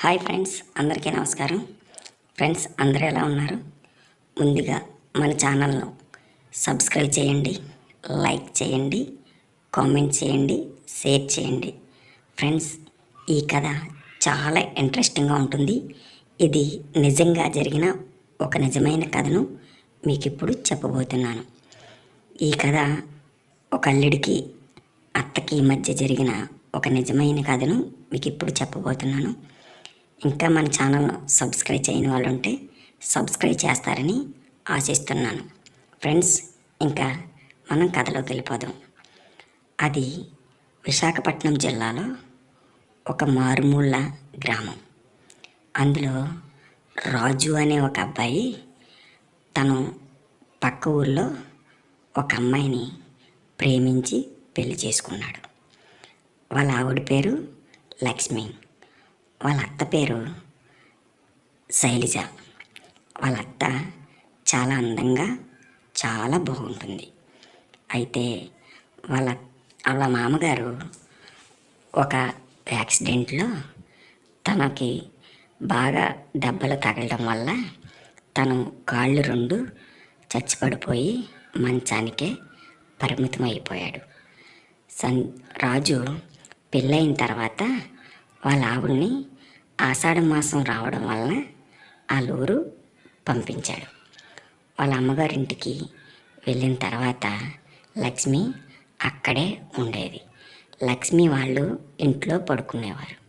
Hi friends అందరికీ నమస్కారం. Friends అందరూ ఎలా ఉన్నారు? ముందుగా మన ఛానల్ను సబ్స్క్రైబ్ చేయండి లైక్ చేయండి కామెంట్ చేయండి షేర్ చేయండి. ఫ్రెండ్స్ ఈ కథ చాలా ఇంట్రెస్టింగ్గా ఉంటుంది. ఇది నిజంగా జరిగిన ఒక నిజమైన కథను మీకు ఇప్పుడు చెప్పబోతున్నాను. ఈ కథ ఒక అల్లుడికి అత్తకి మధ్య జరిగిన ఒక నిజమైన కథను మీకు ఇప్పుడు చెప్పబోతున్నాను. ఇంకా మన ఛానల్ను సబ్స్క్రైబ్ చేయని వాళ్ళు ఉంటే సబ్స్క్రైబ్ చేస్తారని ఆశిస్తున్నాను. ఫ్రెండ్స్ ఇంకా మనం కథలోకి వెళ్ళిపోదాం. అది విశాఖపట్నం జిల్లాలో ఒక మారుమూల గ్రామం. అందులో రాజు అనే ఒక అబ్బాయి తను పక్క ఊళ్ళో ఒక అమ్మాయిని ప్రేమించి పెళ్ళి చేసుకున్నాడు. వాళ్ళ ఆవిడ పేరు లక్ష్మి. వాళ్ళ అత్త పేరు శైలజ. వాళ్ళ అత్త చాలా అందంగా చాలా బాగుంటుంది. అయితే వాళ్ళ వాళ్ళ మామగారు ఒక యాక్సిడెంట్లో తనకి బాగా దెబ్బలు తగలడం వల్ల తను కాళ్ళు రెండు చచ్చిపడిపోయి మంచానికే పరిమితం అయిపోయాడు సన్ రాజు పెళ్ళైన తర్వాత వాళ్ళ ఆవుల్ని ఆషాఢ మాసం రావడం వలన ఆ లూరు పంపించాడు. వాళ్ళ అమ్మగారింటికి వెళ్ళిన తర్వాత లక్ష్మి అక్కడే ఉండేది. లక్ష్మి వాళ్ళు ఇంట్లో పడుకునేవారు.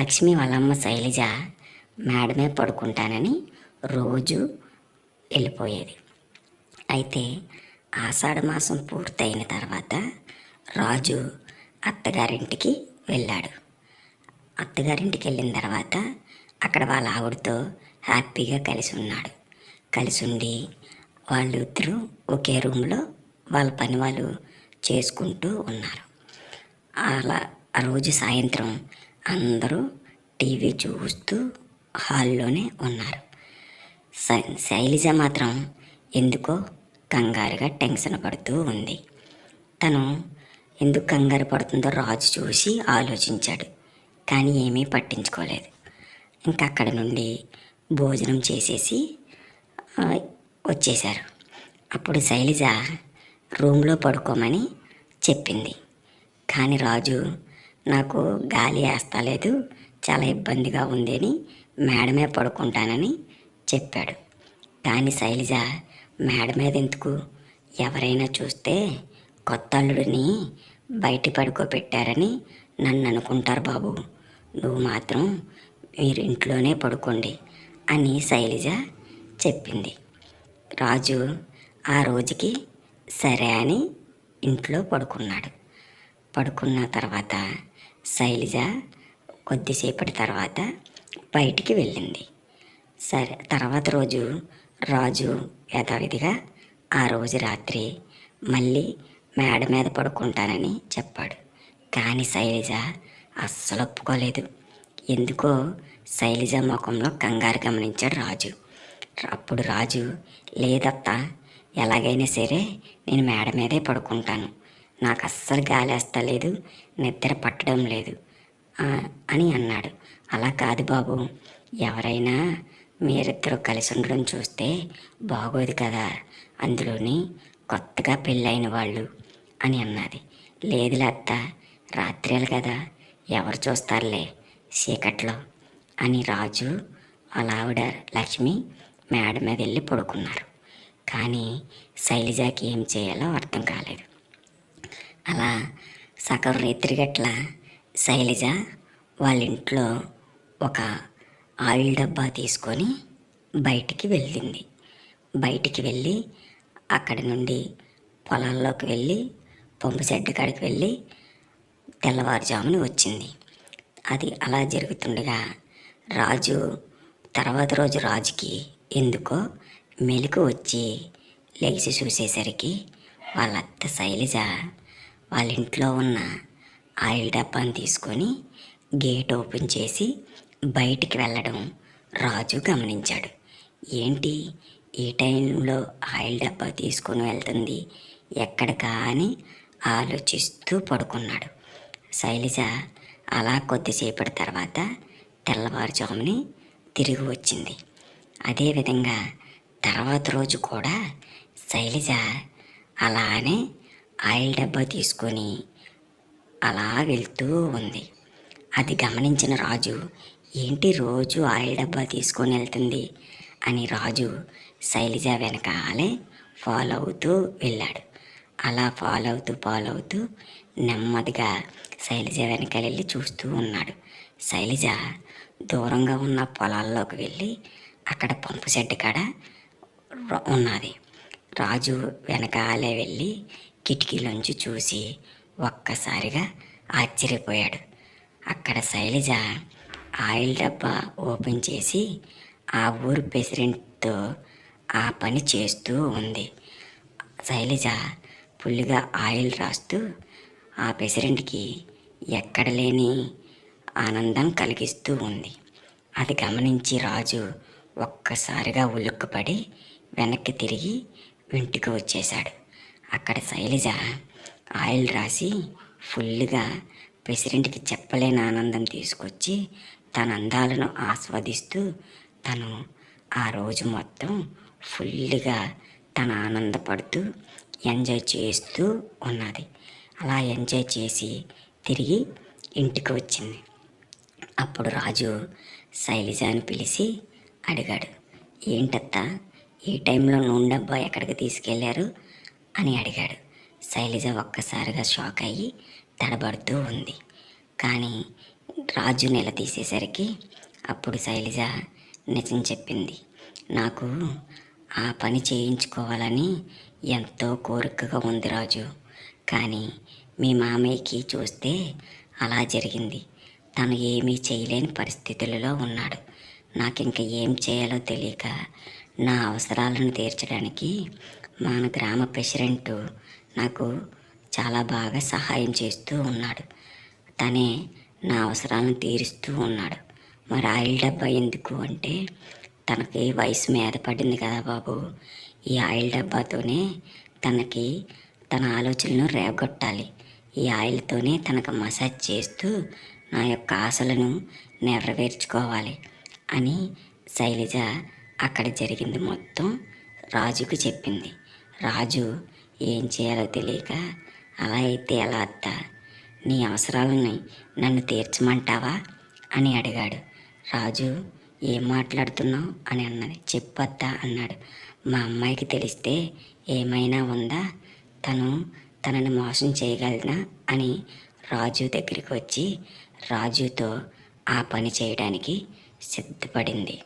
లక్ష్మి వాళ్ళమ్మ శైలజ మేడమే పడుకుంటానని రోజు వెళ్ళిపోయేది. అయితే ఆషాఢ మాసం పూర్తయిన తర్వాత రాజు అత్తగారింటికి వెళ్ళాడు. అత్తగారింటికి వెళ్ళిన తర్వాత అక్కడ వాళ్ళ ఆవిడతో హ్యాపీగా కలిసి ఉన్నాడు. కలిసి ఉండి వాళ్ళు ఇద్దరు ఒకే రూమ్లో వాళ్ళ పని వాళ్ళు చేసుకుంటూ ఉన్నారు. అలా ఆ రోజు సాయంత్రం అందరూ టీవీ చూస్తూ హాల్లోనే ఉన్నారు. శై- శైలజ మాత్రం ఎందుకో కంగారుగా టెన్షన్ పడుతూ ఉంది. తను ఎందుకు కంగారు పడుతుందో రాజు చూసి ఆలోచించాడు. కానీ ఏమీ పట్టించుకోలేదు. ఇంకా అక్కడ నుండి భోజనం చేసేసి వచ్చేశారు. అప్పుడు శైలజ రూమ్లో పడుకోమని చెప్పింది. కానీ రాజు నాకు గాలి వేస్తలేదు చాలా ఇబ్బందిగా ఉంది అని మేడమే పడుకుంటానని చెప్పాడు. కానీ శైలజ మేడ మీద ఎందుకు? ఎవరైనా చూస్తే కొత్త అల్లుడిని బయట పడుకోబెట్టారని నన్ను అనుకుంటారు బాబు. నువ్వు మాత్రం మీరు ఇంట్లోనే పడుకోండి అని శైలజ చెప్పింది. రాజు ఆ రోజుకి సరే అని ఇంట్లో పడుకున్నాడు. పడుకున్న తర్వాత శైలజ కొద్దిసేపటి తర్వాత బయటికి వెళ్ళింది. సరే తర్వాత రోజు రాజు యథావిధిగా ఆ రోజు రాత్రి మళ్ళీ మేడ మీద పడుకుంటానని చెప్పాడు. కానీ శైలజ అస్సలు ఒప్పుకోలేదు. ఎందుకో శైలజ ముఖంలో కంగారు గమనించాడు రాజు. అప్పుడు రాజు లేదత్త ఎలాగైనా సరే నేను మేడ మీదే పడుకుంటాను. నాకు అస్సలు గాలేస్తలేదు నిద్ర పట్టడం లేదు అని అన్నాడు. అలా కాదు బాబు. ఎవరైనా మీరిద్దరూ కలిసి ఉండడం చూస్తే బాగోదు కదా. అందులోని కొత్తగా పెళ్ళైన వాళ్ళు అని అన్నది. లేదులే అత్త రాత్రేలు కదా. ఎవరు చూస్తారులే చీకట్లో అని రాజు వాళ్ళ ఆవిడ లక్ష్మి మేడ మీద వెళ్ళి పడుకున్నారు. కానీ శైలజకి ఏం చేయాలో అర్థం కాలేదు. అలా సగం రాత్రి గట్ల శైలజ వాళ్ళ ఇంట్లో ఒక ఆయిల్ డబ్బా తీసుకొని బయటికి వెళ్ళింది. బయటికి వెళ్ళి అక్కడి నుండి పొలాల్లోకి వెళ్ళి పంపు చెడ్డ కాడికి వెళ్ళి తెల్లవారుజామున వచ్చింది. అది అలా జరుగుతుండగా రాజు తర్వాత రోజు రాజుకి ఎందుకో మెలకు వచ్చి లేచి చూసేసరికి వాళ్ళ అత్త శైలజ వాళ్ళ ఇంట్లో ఉన్న ఆయిల్ డబ్బాను తీసుకొని గేట్ ఓపెన్ చేసి బయటికి వెళ్ళడం రాజు గమనించాడు. ఏంటి? ఈ టైంలో ఆయిల్ డబ్బా తీసుకొని వెళ్తుంది. ఎక్కడికా అని ఆలోచిస్తూ పడుకున్నాడు. శైలజ అలా కొద్దిసేపటి తర్వాత తెల్లవారుజాముని తిరిగి వచ్చింది. అదేవిధంగా తర్వాత రోజు కూడా శైలజ అలానే ఆయిల్ డబ్బా తీసుకొని అలా వెళ్తూ ఉంది. అది గమనించిన రాజు ఏంటి రోజు ఆయిల్ డబ్బా తీసుకొని వెళ్తుంది? అని రాజు శైలజ వెనకాలే ఫాలో అవుతూ వెళ్ళాడు. అలా ఫాలో అవుతూ ఫాలో అవుతూ నెమ్మదిగా శైలజ వెనకాల వెళ్ళి చూస్తూ ఉన్నాడు. శైలజ దూరంగా ఉన్న పొలాల్లోకి వెళ్ళి అక్కడ పంపు షెడ్ కాడ ర- ఉన్నది. రాజు వెనకాలే వెళ్ళి కిటికీలోంచి చూసి ఒక్కసారిగా ఆశ్చర్యపోయాడు. అక్కడ శైలజ ఆయిల్ డబ్బా ఓపెన్ చేసి ఆ ఊరు ప్రెసిడెంట్తో ఆ పని చేస్తూ ఉంది. శైలజ ఫుల్గా ఆయిల్ రాస్తూ ఆ ప్రెసిడెంట్కి ఎక్కడ లేని ఆనందం కలిగిస్తూ ఉంది. అది గమనించి రాజు ఒక్కసారిగా ఉలుక్కుపడి వెనక్కి తిరిగి ఇంటికి వచ్చేశాడు. అక్కడ శైలజ ఆయిల్ రాసి ఫుల్గా ప్రెసిడెంట్కి చెప్పలేని ఆనందం తీసుకొచ్చి తన అందాలను ఆస్వాదిస్తూ తను ఆ రోజు మొత్తం ఫుల్గా తన ఆనందపడుతూ ఎంజాయ్ చేస్తూ ఉన్నది. అలా ఎంజాయ్ చేసి తిరిగి ఇంటికి వచ్చింది. అప్పుడు రాజు శైలజని పిలిచి అడిగాడు ఏంటత్తా ఈ టైంలో నూనె డబ్బా ఎక్కడికి తీసుకెళ్ళారు? అని అడిగాడు. శైలిజ ఒక్కసారిగా షాక్ అయ్యి తడబడుతూ ఉంది. కానీ రాజు నిలదీసేసరికి అప్పుడు శైలిజ నిజం చెప్పింది నాకు ఆ పని చేయించుకోవాలని ఎంతో కోరికగా ఉంది రాజు. కానీ మీ మామయ్యకి చూస్తే అలా జరిగింది. తను ఏమీ చేయలేని పరిస్థితులలో ఉన్నాడు. నాకు ఇంకా ఏం చేయాలో తెలియక నా అవసరాలను తీర్చడానికి మన గ్రామ ప్రెసిడెంట్ నాకు చాలా బాగా సహాయం చేస్తూ ఉన్నాడు. తనే నా అవసరాలను తీరుస్తూ ఉన్నాడు. మరి ఆయిల్ డబ్బా ఎందుకు అంటే తనకి వయసు మీద పడింది కదా బాబు. ఈ ఆయిల్ డబ్బాతోనే తనకి తన ఆలోచనలను రేగొట్టాలి. ఈ ఆయిల్తోనే తనకు మసాజ్ చేస్తూ నా యొక్క ఆశలను నెరవేర్చుకోవాలి అని శైలజ అక్కడ జరిగింది మొత్తం రాజుకు చెప్పింది. రాజు ఏం చేయాలో తెలియక అలా అయితే ఎలా అత్త? నీ అవసరాలని నన్ను తీర్చమంటావా? అని అడిగాడు. రాజు ఏం మాట్లాడుతున్నావు? అని అన్నది. చెప్పత్తా అన్నాడు. మా అమ్మాయికి తెలిస్తే ఏమైనా ఉందా? తను తనని మోసం చేయగలనా అని రాజు దగ్గరికి వచ్చి రాజుతో ఆ పని చేయడానికి సిద్ధపడింది.